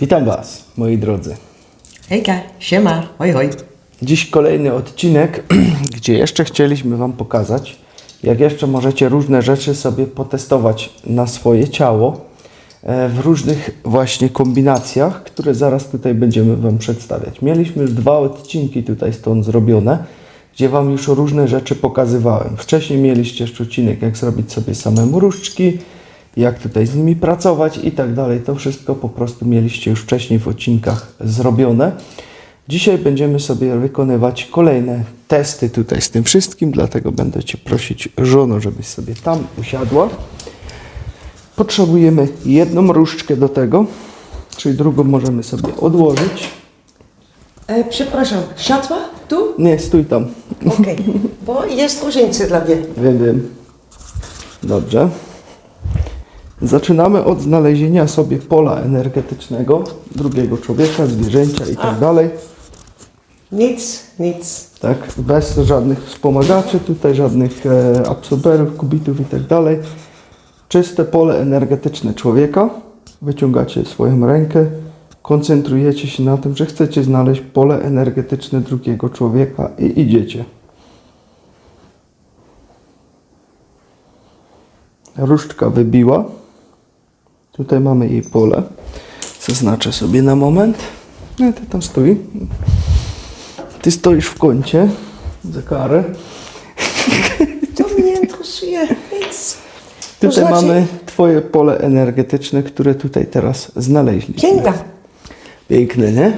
Witam Was, moi drodzy. Hejka, siema, hoj hoj. Dziś kolejny odcinek, gdzie jeszcze chcieliśmy Wam pokazać, jak jeszcze możecie różne rzeczy sobie potestować na swoje ciało e, w różnych właśnie kombinacjach, które zaraz tutaj będziemy Wam przedstawiać. Mieliśmy już dwa odcinki tutaj stąd zrobione, gdzie Wam już różne rzeczy pokazywałem. Wcześniej mieliście jeszcze odcinek, jak zrobić sobie samemu różdżki, jak tutaj z nimi pracować i tak dalej. To wszystko po prostu mieliście już wcześniej w odcinkach zrobione. Dzisiaj będziemy sobie wykonywać kolejne testy tutaj z tym wszystkim, dlatego będę Cię prosić, żono, żebyś sobie tam usiadła. Potrzebujemy jedną różdżkę do tego, czyli drugą możemy sobie odłożyć. E, przepraszam, szatwa? Tu? Nie, stój tam. Okej, bo jest różnica dla mnie. Wiem, wiem. Dobrze. Zaczynamy od znalezienia sobie pola energetycznego drugiego człowieka, zwierzęcia i tak dalej. Nic, nic. Tak, bez żadnych wspomagaczy, tutaj żadnych e, absorberów, kubitów i tak dalej. Czyste pole energetyczne człowieka. Wyciągacie swoją rękę, koncentrujecie się na tym, że chcecie znaleźć pole energetyczne drugiego człowieka i idziecie. Różdżka wybiła. Tutaj mamy jej pole. Zaznaczę sobie na moment. No, ty tam stój. Ty stoisz w kącie za karę. To mnie interesuje. To Tutaj znaczy- mamy Twoje pole energetyczne, które tutaj teraz znaleźliśmy. Piękna. Piękne, nie?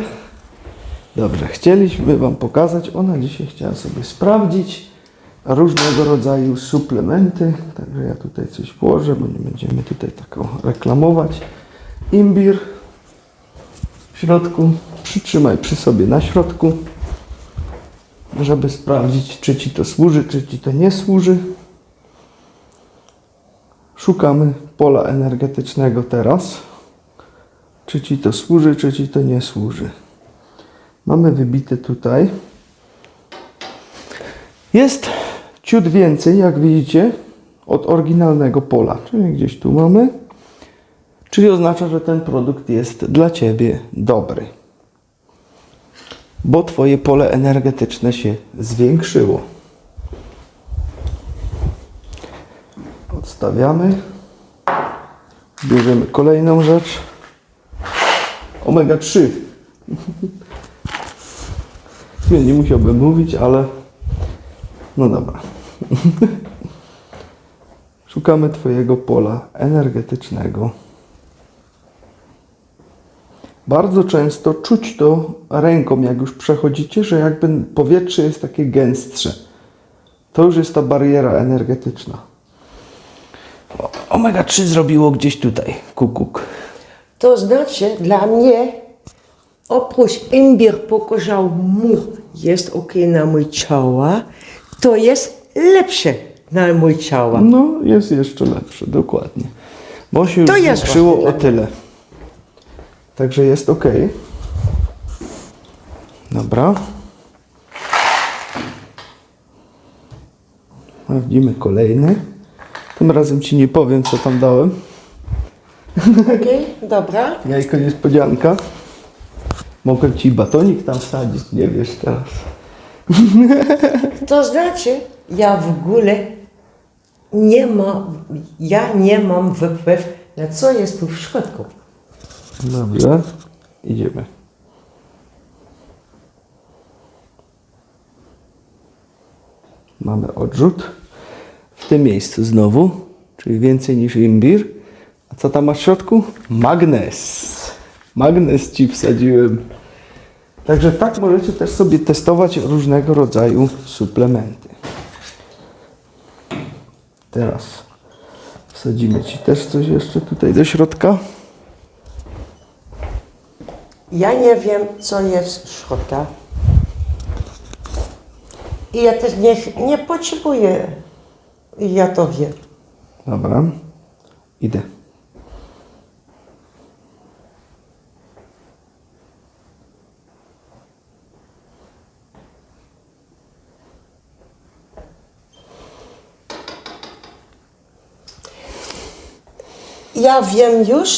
Dobrze, chcieliśmy Wam pokazać. Ona dzisiaj chciała sobie sprawdzić różnego rodzaju suplementy. Także ja tutaj coś włożę, bo nie będziemy tutaj taką reklamować. Imbir w środku. Przytrzymaj przy sobie na środku, żeby sprawdzić, czy Ci to służy, czy Ci to nie służy. Szukamy pola energetycznego teraz. Czy Ci to służy, czy Ci to nie służy. Mamy wybite tutaj. Jest ciut więcej, jak widzicie, od oryginalnego pola. Czyli gdzieś tu mamy. Czyli oznacza, że ten produkt jest dla Ciebie dobry. Bo Twoje pole energetyczne się zwiększyło. Odstawiamy. Bierzemy kolejną rzecz. Omega 3. Nie, musiałbym mówić, ale no dobra. Szukamy Twojego pola energetycznego. Bardzo często czuć to ręką, jak już przechodzicie, że jakby powietrze jest takie gęstsze. To już jest ta bariera energetyczna. O- Omega 3 zrobiło gdzieś tutaj. Kukuk. To znaczy dla mnie, oprócz imbir pokazał mu, jest ok na mój ciało, to jest lepsze na mój ciało. No, jest jeszcze lepsze, dokładnie. Bo się już To jest zwiększyło o tyle. Także jest ok. Dobra. Sprawdzimy kolejny. Tym razem Ci nie powiem, co tam dałem. Okej, dobra. Jajko niespodzianka. Mogę Ci batonik tam wsadzić, nie wiesz teraz. To znaczy, ja w ogóle nie mam, ja nie mam wpływ na co jest tu w środku. Dobrze. Idziemy. Mamy odrzut. W tym miejscu znowu, czyli więcej niż imbir. A co tam masz w środku? Magnes. Magnes ci wsadziłem. Także tak możecie też sobie testować różnego rodzaju suplementy. Teraz wsadzimy ci też coś jeszcze tutaj do środka. Ja nie wiem, co jest w środku. I ja też nie, nie potrzebuję. Ja to wiem. Dobra, idę. Ja wiem już,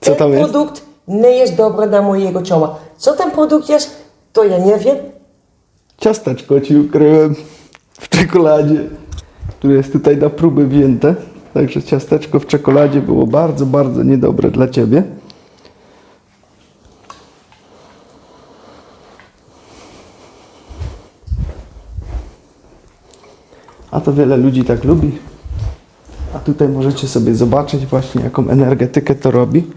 Co Co tam ten jest? produkt nie jest dobry dla mojego ciała. Co ten produkt jest, to ja nie wiem. Ciasteczko ci ukryłem w czekoladzie, które jest tutaj na próby wzięte. Także ciasteczko w czekoladzie było bardzo, bardzo niedobre dla ciebie. A to wiele ludzi tak lubi. A tutaj możecie sobie zobaczyć właśnie jaką energetykę to robi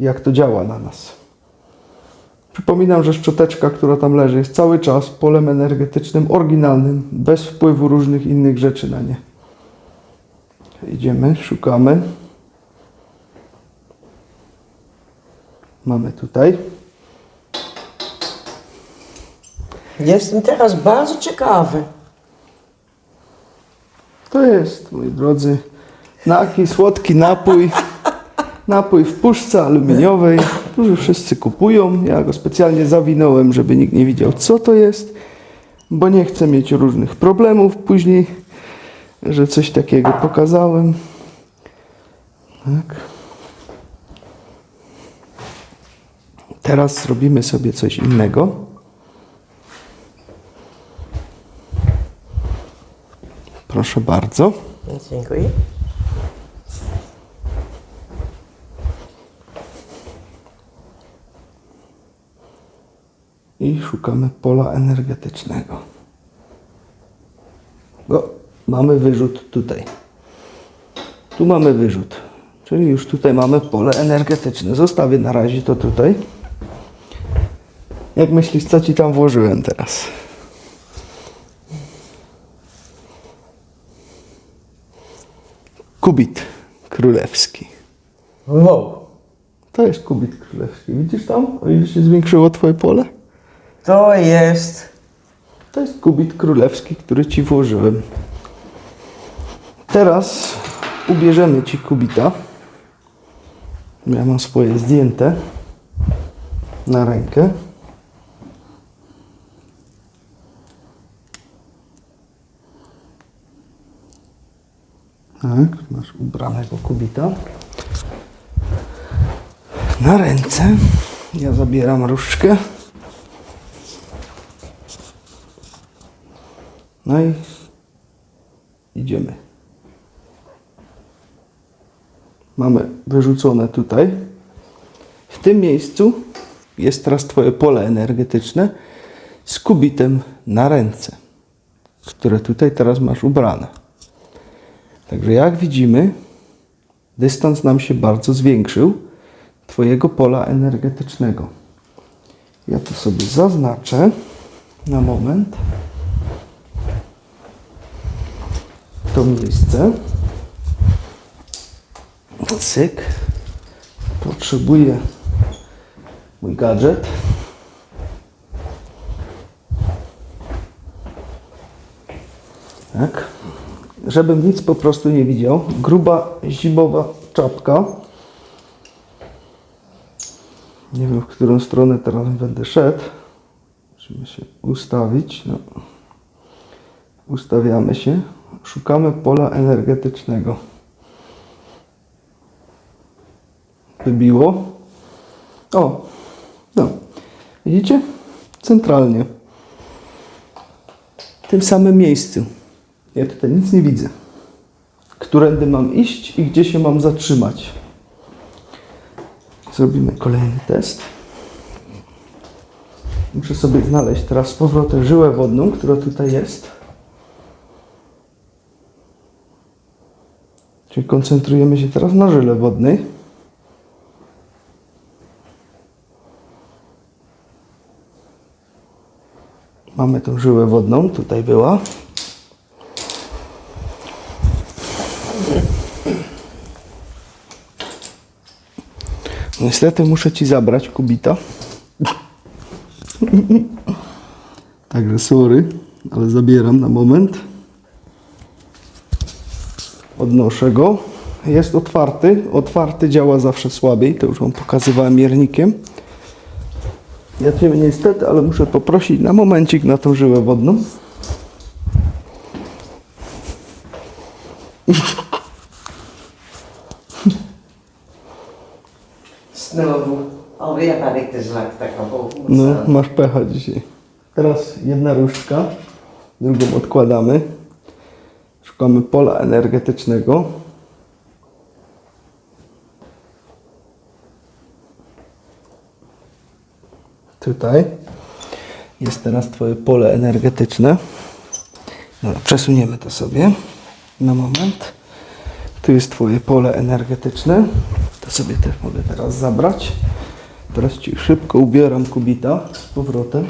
i jak to działa na nas. Przypominam, że szczoteczka, która tam leży, jest cały czas polem energetycznym oryginalnym, bez wpływu różnych innych rzeczy na nie. Idziemy, szukamy. Mamy tutaj. Jestem teraz bardzo ciekawy. To jest, moi drodzy, naki, słodki napój. Napój w puszce aluminiowej, który wszyscy kupują. Ja go specjalnie zawinąłem, żeby nikt nie widział, co to jest, bo nie chcę mieć różnych problemów później, że coś takiego pokazałem. Tak. Teraz zrobimy sobie coś innego. Proszę bardzo. Dziękuję. Szukamy pola energetycznego. Go, mamy wyrzut tutaj. Tu mamy wyrzut, czyli już tutaj mamy pole energetyczne. Zostawię na razie to tutaj. Jak myślisz, co ci tam włożyłem teraz? Kubit królewski. Wow. To jest kubit królewski. Widzisz tam? O ile się zwiększyło twoje pole? To jest... To jest kubit królewski, który ci włożyłem. Teraz ubierzemy ci kubita. Ja mam swoje zdjęte na rękę. Tak, masz ubranego kubita. Na ręce. Ja zabieram różdżkę. No i idziemy. Mamy wyrzucone tutaj. W tym miejscu jest teraz Twoje pole energetyczne z kubitem na ręce, które tutaj teraz masz ubrane. Także jak widzimy, dystans nam się bardzo zwiększył Twojego pola energetycznego. Ja to sobie zaznaczę na moment. To miejsce. Cyk. Potrzebuję mój gadżet. Tak. Żebym nic po prostu nie widział. Gruba zimowa czapka. Nie wiem, w którą stronę teraz będę szedł. Musimy się ustawić. No. Ustawiamy się. Szukamy pola energetycznego. Wybiło. O, no. Widzicie? Centralnie. W tym samym miejscu. Ja tutaj nic nie widzę. Którędy mam iść i gdzie się mam zatrzymać. Zrobimy kolejny test. Muszę sobie znaleźć teraz z powrotem żyłę wodną, która tutaj jest. Czyli koncentrujemy się teraz na żyle wodnej. Mamy tą żyłę wodną, tutaj była. Niestety muszę Ci zabrać kubita. Także sorry, ale zabieram na moment. Odnoszę go. Jest otwarty. Otwarty działa zawsze słabiej. To już Wam pokazywałem miernikiem. Ja Cię niestety, ale muszę poprosić na momencik na tą żyłę wodną. Snap. No, masz pecha dzisiaj. Teraz jedna różdżka, drugą odkładamy. Szukamy pola energetycznego. Tutaj jest teraz Twoje pole energetyczne. Dobra, przesuniemy to sobie na moment. Tu jest Twoje pole energetyczne. To sobie też mogę teraz zabrać. Teraz Ci szybko ubieram kubita z powrotem.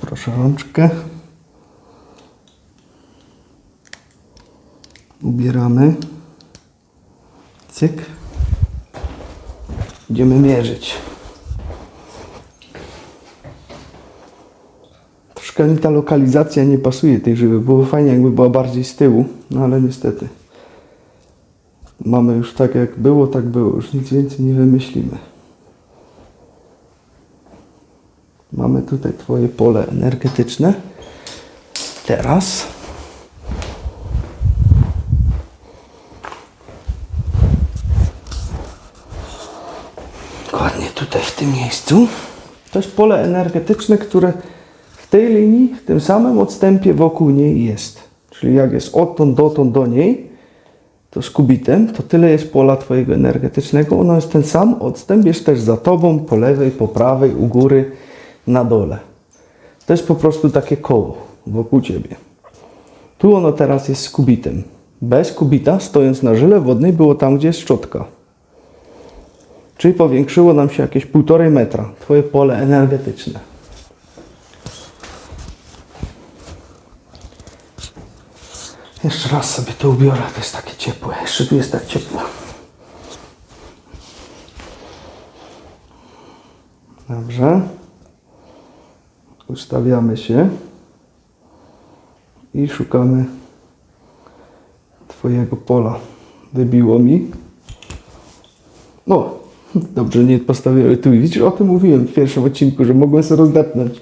Proszę rączkę. Ubieramy. Cyk. Idziemy mierzyć. Troszkę mi ta lokalizacja nie pasuje tej żywy. Było fajnie, jakby była bardziej z tyłu, no ale niestety. Mamy już tak jak było, tak było. Już nic więcej nie wymyślimy. Mamy tutaj Twoje pole energetyczne. Teraz dokładnie tutaj w tym miejscu. To jest pole energetyczne, które w tej linii, w tym samym odstępie wokół niej jest. Czyli jak jest odtąd dotąd do niej, to z kubitem, to tyle jest pola Twojego energetycznego. Ono jest ten sam odstęp, jest też za Tobą, po lewej, po prawej, u góry, na dole. To jest po prostu takie koło wokół Ciebie. Tu ono teraz jest z kubitem. Bez kubita, stojąc na żyle wodnej, było tam, gdzie jest szczotka. Czyli powiększyło nam się jakieś półtorej metra Twoje pole energetyczne. Jeszcze raz sobie to ubiorę, to jest takie ciepłe. Jeszcze tu jest tak ciepło. Dobrze. Ustawiamy się i szukamy Twojego pola. Wybiło mi. No, dobrze, nie postawiłem tu. Widzisz, o tym mówiłem w pierwszym odcinku, że mogłem sobie rozdepnąć.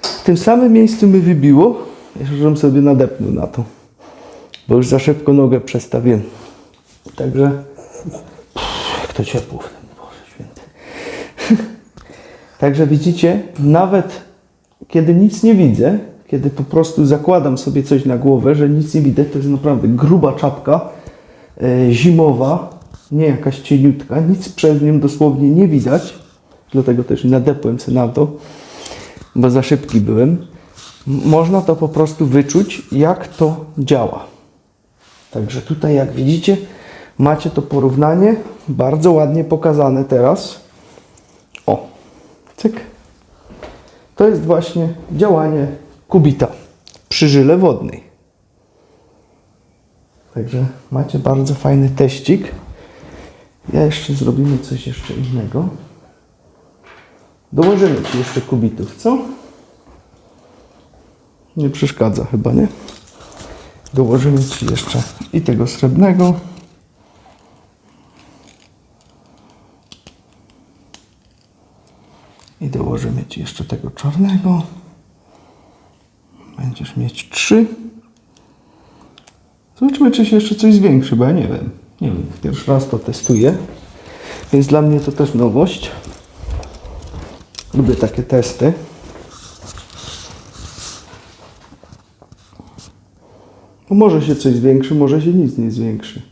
W tym samym miejscu mi wybiło, żebym sobie nadepnął na to, bo już za szybko nogę przestawiłem. Także, jak to ciepło w tym, Boże Święty. Także widzicie, nawet kiedy nic nie widzę, kiedy po prostu zakładam sobie coś na głowę, że nic nie widzę, to jest naprawdę gruba czapka e, zimowa, nie jakaś cieniutka, nic przez nią dosłownie nie widać, dlatego też nadepłem się na to, bo za szybki byłem. Można to po prostu wyczuć, jak to działa. Także tutaj, jak widzicie, macie to porównanie bardzo ładnie pokazane teraz. O, cyk. To jest właśnie działanie kubita przy żyle wodnej. Także macie bardzo fajny teścik. Ja jeszcze zrobimy coś jeszcze innego. Dołożymy Ci jeszcze kubitów, co? Nie przeszkadza chyba, nie? Dołożymy Ci jeszcze i tego srebrnego. I dołożymy Ci jeszcze tego czarnego. Będziesz mieć trzy. Zobaczmy, czy się jeszcze coś zwiększy, bo ja nie wiem. Nie wiem, pierwszy raz to testuję. Więc dla mnie to też nowość. Lubię takie testy. Bo może się coś zwiększy, może się nic nie zwiększy.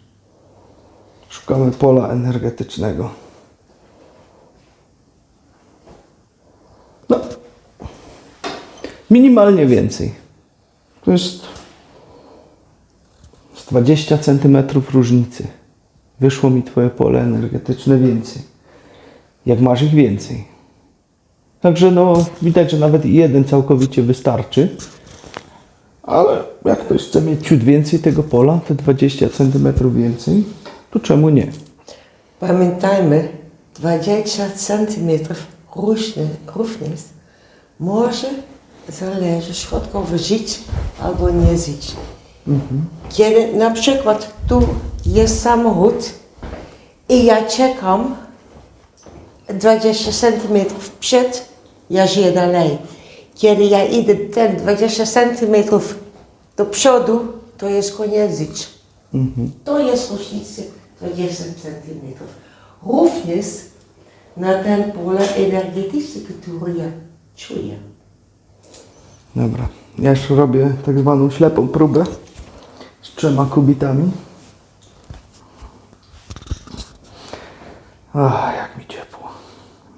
Szukamy pola energetycznego. No, minimalnie więcej. To jest z 20 cm różnicy. Wyszło mi Twoje pole energetyczne więcej. Jak masz ich więcej. Także no, widać, że nawet jeden całkowicie wystarczy. Ale jak ktoś chce mieć ciut więcej tego pola, te 20 cm więcej, to czemu nie? Pamiętajmy, 20 cm różnic może zależy środkowo żyć albo nie żyć. Kiedy na przykład tu jest samochód i ja czekam 20 cm przed, ja żyję dalej. Kiedy ja idę ten 20 cm do przodu, to jest koniec życia. To jest różnica 20 cm. Również na ten pole energetyczne, które ja czuję. Dobra. Ja już robię tak zwaną ślepą próbę z trzema kubitami. Ach, jak mi ciepło.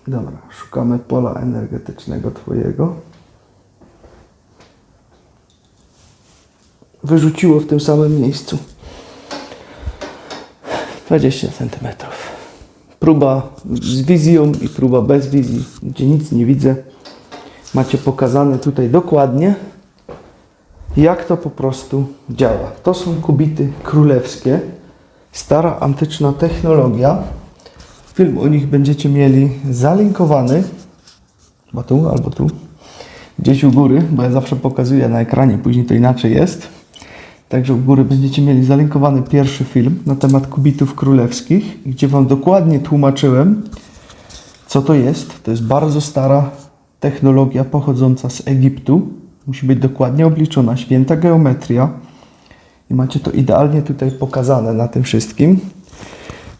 Dobra, szukamy pola energetycznego Twojego. Wyrzuciło w tym samym miejscu. 20 cm. Próba z wizją i próba bez wizji, gdzie nic nie widzę. Macie pokazane tutaj dokładnie, jak to po prostu działa. To są kubity królewskie, stara antyczna technologia. Film o nich będziecie mieli zalinkowany, chyba tu albo tu, gdzieś u góry, bo ja zawsze pokazuję na ekranie, później to inaczej jest. Także u góry będziecie mieli zalinkowany pierwszy film na temat kubitów królewskich, gdzie Wam dokładnie tłumaczyłem, co to jest. To jest bardzo stara technologia pochodząca z Egiptu. Musi być dokładnie obliczona, święta geometria. I macie to idealnie tutaj pokazane na tym wszystkim.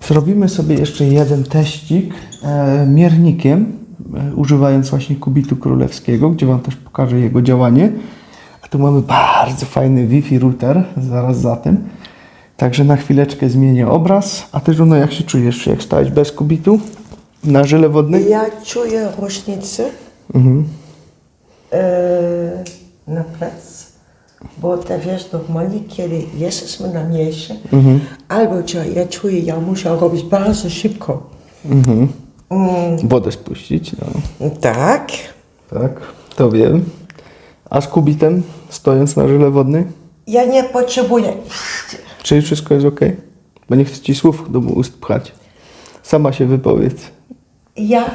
Zrobimy sobie jeszcze jeden teścik e, miernikiem, e, używając właśnie kubitu królewskiego, gdzie Wam też pokażę jego działanie. A tu mamy bardzo fajny Wi-Fi router zaraz za tym. Także na chwileczkę zmienię obraz. A Ty, Żono, jak się czujesz? Jak stałeś bez kubitu na żyle wodnym? Ja czuję różnicę e, na plac, bo to wiesz, normalnie kiedy jesteśmy na mieście, albo co, ja czuję, ja muszę robić bardzo szybko. Wodę spuścić, no. Tak, Tak, to wiem. A z kubitem, stojąc na żyle wodnej? ja nie potrzebuję. Czy wszystko jest ok? Bo nie chcę Ci słów do ust pchać. Sama się wypowiedz. Ja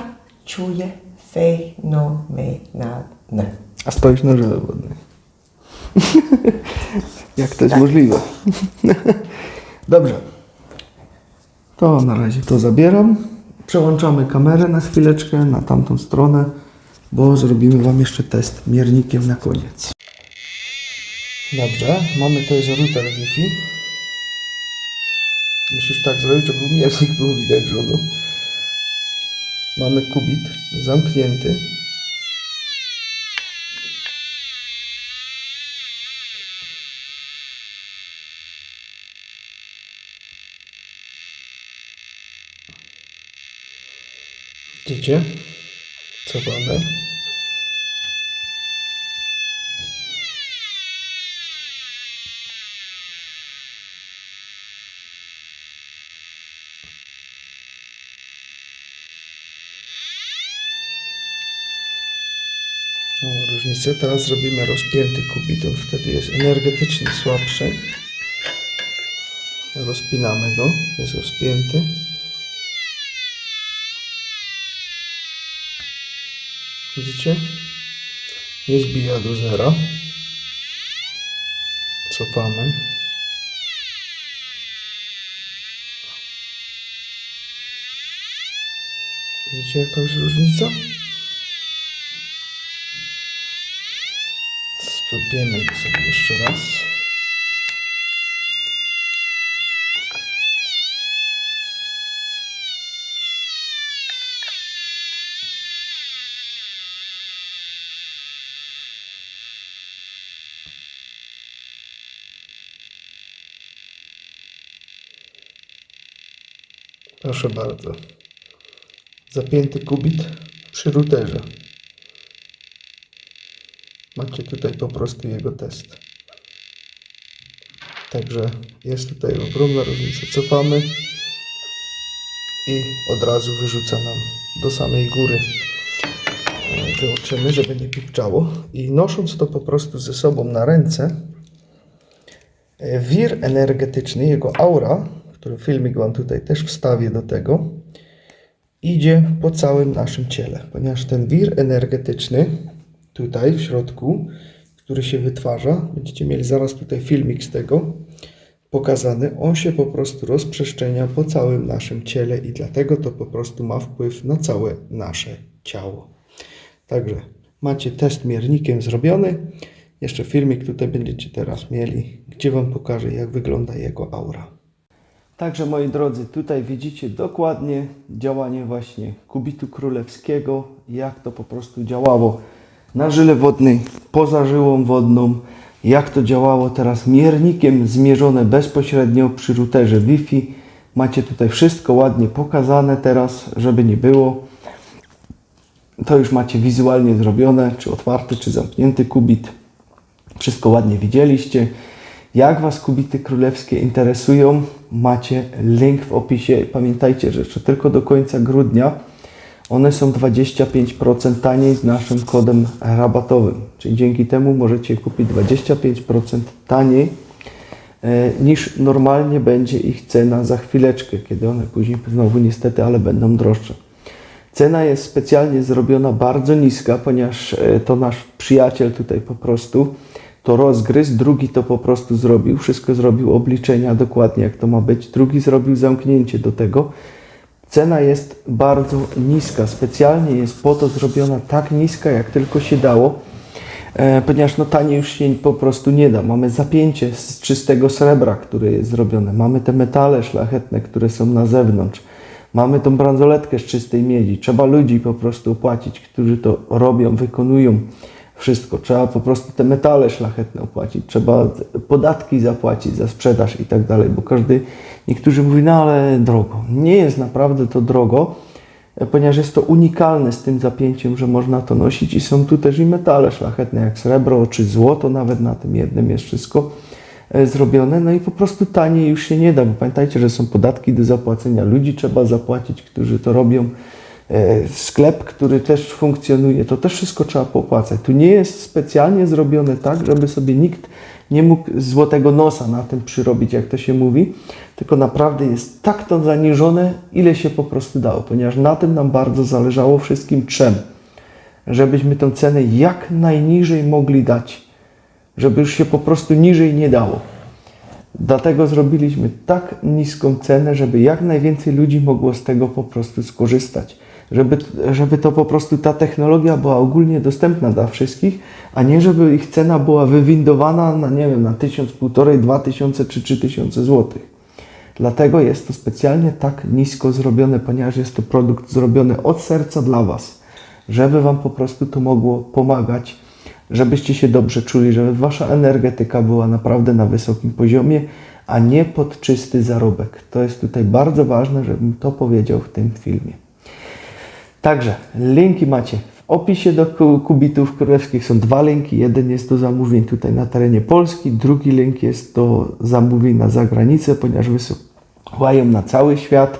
czuję fenomenalne. A stoisz na żyle wodnej. Jak to jest możliwe? Dobrze. To na razie to zabieram. Przełączamy kamerę na chwileczkę na tamtą stronę, bo zrobimy Wam jeszcze test miernikiem na koniec. Dobrze, mamy to jest router Wi-Fi. Musisz tak zrobić, żeby miernik był widać żoną. Mamy kubit zamknięty. Widzicie? Co? O, różnicę. Teraz zrobimy rozpięty kubit, on wtedy jest energetycznie słabszy. Rozpinamy go, jest rozpięty. Widzicie? Nie zbija do zera. Cofamy. Widzicie jakaś różnica? Spróbujemy sobie jeszcze raz. Proszę bardzo. Zapięty kubit przy routerze. Macie tutaj po prostu jego test. Także jest tutaj ogromna różnica. Cofamy i od razu wyrzuca nam do samej góry. Wyłączymy, żeby nie pipczało. I nosząc to po prostu ze sobą na ręce, wir energetyczny, jego aura, który filmik Wam tutaj też wstawię do tego, idzie po całym naszym ciele, ponieważ ten wir energetyczny tutaj w środku, który się wytwarza, będziecie mieli zaraz tutaj filmik z tego pokazany, on się po prostu rozprzestrzenia po całym naszym ciele i dlatego to po prostu ma wpływ na całe nasze ciało. Także macie test miernikiem zrobiony. Jeszcze filmik tutaj będziecie teraz mieli, gdzie Wam pokażę, jak wygląda jego aura. Także moi drodzy, tutaj widzicie dokładnie działanie właśnie kubitu królewskiego, jak to po prostu działało na żyle wodnej, poza żyłą wodną, jak to działało teraz miernikiem zmierzone bezpośrednio przy routerze Wi-Fi. Macie tutaj wszystko ładnie pokazane teraz, żeby nie było. To już macie wizualnie zrobione, czy otwarty, czy zamknięty kubit. Wszystko ładnie widzieliście. Jak Was kubity królewskie interesują, macie link w opisie. Pamiętajcie, że jeszcze tylko do końca grudnia one są 25% taniej z naszym kodem rabatowym. Czyli dzięki temu możecie kupić 25% taniej e, niż normalnie będzie ich cena za chwileczkę, kiedy one później znowu niestety, ale będą droższe. Cena jest specjalnie zrobiona bardzo niska, ponieważ e, to nasz przyjaciel tutaj po prostu to rozgryzł, drugi to po prostu zrobił, wszystko zrobił, obliczenia dokładnie jak to ma być, drugi zrobił zamknięcie do tego. Cena jest bardzo niska, specjalnie jest po to zrobiona tak niska, jak tylko się dało, e, ponieważ no taniej już się po prostu nie da. Mamy zapięcie z czystego srebra, które jest zrobione, mamy te metale szlachetne, które są na zewnątrz, mamy tą bransoletkę z czystej miedzi. Trzeba ludzi po prostu opłacić, którzy to robią, wykonują wszystko. Trzeba po prostu te metale szlachetne opłacić, trzeba podatki zapłacić za sprzedaż i tak dalej, bo każdy, niektórzy mówią, no ale drogo. Nie jest naprawdę to drogo, ponieważ jest to unikalne z tym zapięciem, że można to nosić i są tu też i metale szlachetne, jak srebro czy złoto, nawet na tym jednym jest wszystko e, zrobione, no i po prostu taniej już się nie da, bo pamiętajcie, że są podatki do zapłacenia, ludzi trzeba zapłacić, którzy to robią, sklep, który też funkcjonuje, to też wszystko trzeba popłacać. Tu nie jest specjalnie zrobione tak, żeby sobie nikt nie mógł złotego nosa na tym przyrobić, jak to się mówi, tylko naprawdę jest tak to zaniżone, ile się po prostu dało, ponieważ na tym nam bardzo zależało wszystkim trzem, żebyśmy tę cenę jak najniżej mogli dać, żeby już się po prostu niżej nie dało. Dlatego zrobiliśmy tak niską cenę, żeby jak najwięcej ludzi mogło z tego po prostu skorzystać. Żeby, żeby to po prostu ta technologia była ogólnie dostępna dla wszystkich, a nie żeby ich cena była wywindowana na, nie wiem, na 1000, 1,5, 2000 czy 3000 złotych. Dlatego jest to specjalnie tak nisko zrobione, ponieważ jest to produkt zrobiony od serca dla Was, żeby Wam po prostu to mogło pomagać, żebyście się dobrze czuli, żeby Wasza energetyka była naprawdę na wysokim poziomie, a nie pod czysty zarobek. To jest tutaj bardzo ważne, żebym to powiedział w tym filmie. Także linki macie w opisie do ku- kubitów królewskich. Są dwa linki. Jeden jest do zamówień tutaj na terenie Polski, drugi link jest do zamówień na zagranicę, ponieważ wysyłają na cały świat.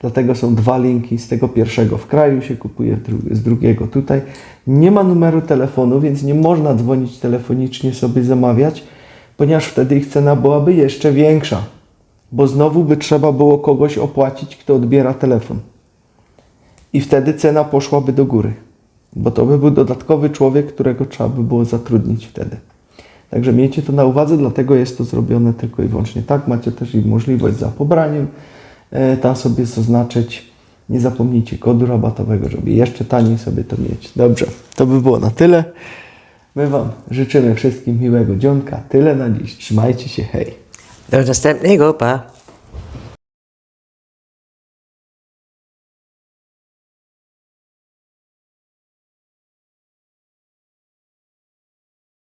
Dlatego są dwa linki. Z tego pierwszego w kraju się kupuje, z drugiego tutaj. Nie ma numeru telefonu, więc nie można dzwonić telefonicznie sobie zamawiać, ponieważ wtedy ich cena byłaby jeszcze większa. Bo znowu by trzeba było kogoś opłacić, kto odbiera telefon i wtedy cena poszłaby do góry, bo to by był dodatkowy człowiek, którego trzeba by było zatrudnić wtedy. Także miejcie to na uwadze, dlatego jest to zrobione tylko i wyłącznie tak. Macie też i możliwość za pobraniem, e, tam sobie zaznaczyć. Nie zapomnijcie kodu rabatowego, żeby jeszcze taniej sobie to mieć. Dobrze, to by było na tyle. My Wam życzymy wszystkim miłego dzionka. Tyle na dziś. Trzymajcie się, hej. Do następnego, pa.